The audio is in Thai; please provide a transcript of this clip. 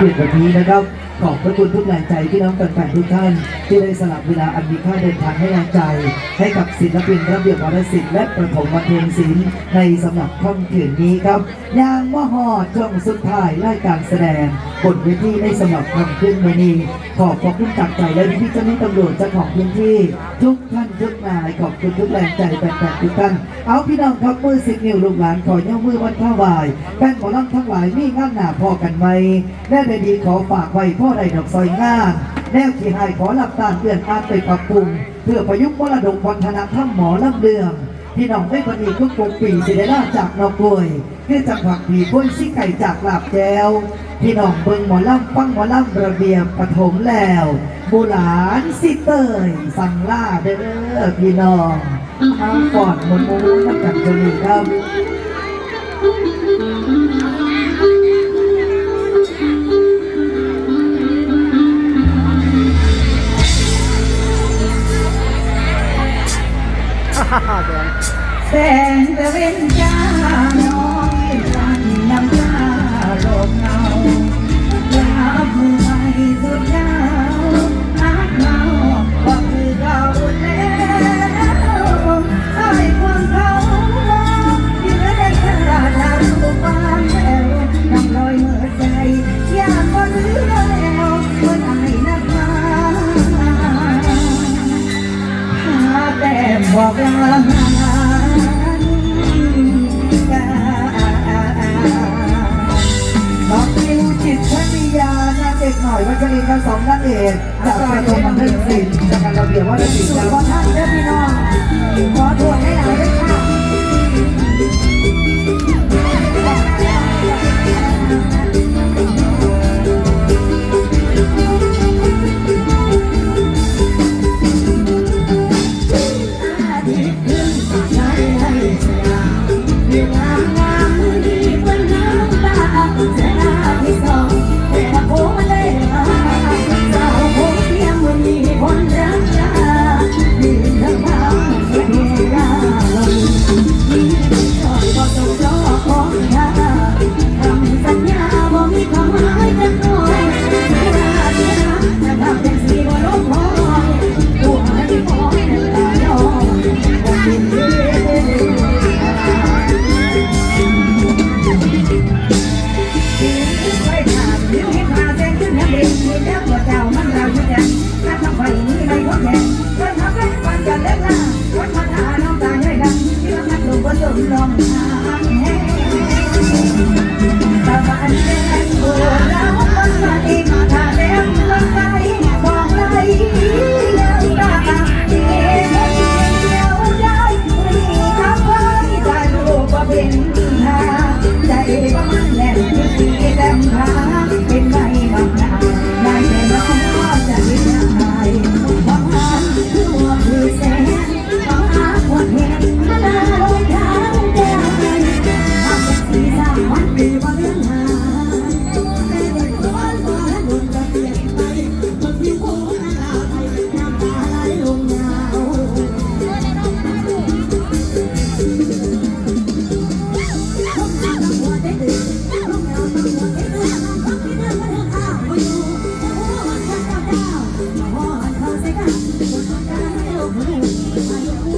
เกียรติวันนี้นะครับ ขอบพระคุณทุกแรงใจที่น้องแฟนๆทุกท่าน ที่ได้สลับเวลาอันมีค่าเดินทางให้แรงใจ ให้กับศิลปินระเบียบวรศิลป์และประถมบันเทิงศิลป์ในสำหรับค่ำคืนนี้ครับยางมหอดช่วงสุดท้ายรายการแสดง บนเวทีในสำหรับค่ำคืนวันนี้ขอบพระคุณจากใจและพี่เจ้าหน้าที่ตำรวจเจ้าของพื้นที่ทุกท่านทุกนายขอบคุณทุกแรงใจแฟนๆทุกท่านเอาพี่น้องครับมือสิบนิ้วลูกหลานขอย่อมือวันข้าวายแฟนหมอลำทั้งหลายมีงานหนาพอกันไหมแน่ใดดีขอฝากไว้พ่อใดดอกซอยงานแนวขี่หายขอหลับตาเตือนอาไปปรับปรุงเพื่อประยุกต์มรดกวัฒนธรรมหมอลำเดือง พี่น้องได้พอดีทุกปกปีสิได้ลาจากนอกกล้วยเพื่อจังหวัดผีก้นซี่ไก่จากลาบแจวพี่น้องเบิงหมอลำฟังหมอลำระเบียบปฐมแล้วบุหลานสิเตยสั่งล่าเด้อพี่น้องเอาฟอดมนมูนักกันจนีครับ แสงตะเวนจ้าน้อง แต่บอกลาน้องมิวจิตวิทยานาเด็กหน่อยวัชรินทร์ทั้งสองนั่นเอกจากประตูบันเทิงศิลป์จากการระเบียบวัฒนศิลป์ขอท่านและพี่น้อง ทิ Oh,